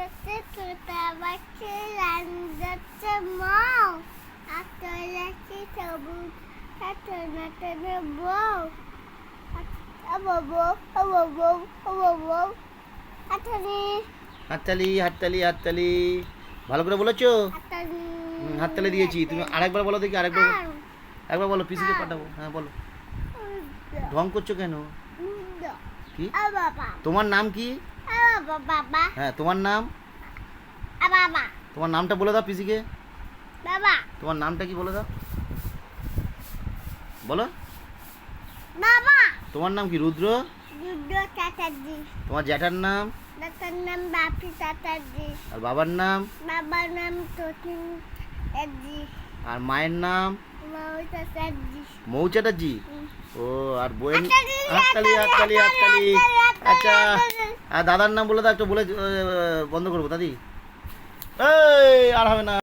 যাচ্ছে ছোটা বাচ্চা লাইন যাচ্ছে মাও। আটটা যাচ্ছে সবুজ আটটা নাটে বউ। হাততালি। হাততালি হাততালি ভালো করে বলেছ? হাততালি। দিয়েছি। তুমি আরেকবার বলো দেখি আরেকবার। একবার বলো পিসিকে পাঠাবো। হ্যাঁ বলো। ঢং করছ কেন? কি? তোমার নাম কি? বাবা। হ্যাঁ তোমার নাম? বাবা। তোমার নামটা বলে দাও পিসিকে। বাবা। তোমার নামটা কি বলে দাও? বলো। বাবা। তোমার নাম কি রুদ্র? দুটো চাচাজি তোমার জ্যাঠার নাম? দাদার নাম বাপি চাচাজি আর বাবার নাম? বাবার নাম তটিন চাচাজি আর মায়ের নাম? মৌ চ্যাটার্জি? ও আর বইয়ের হাততালি, হাততালি হাততালি হাততালি হাততালি, আচ্ছা। আর দাদার নাম বলে দাও একটু বলে বন্ধ করব দাদি। এই আর হবে না।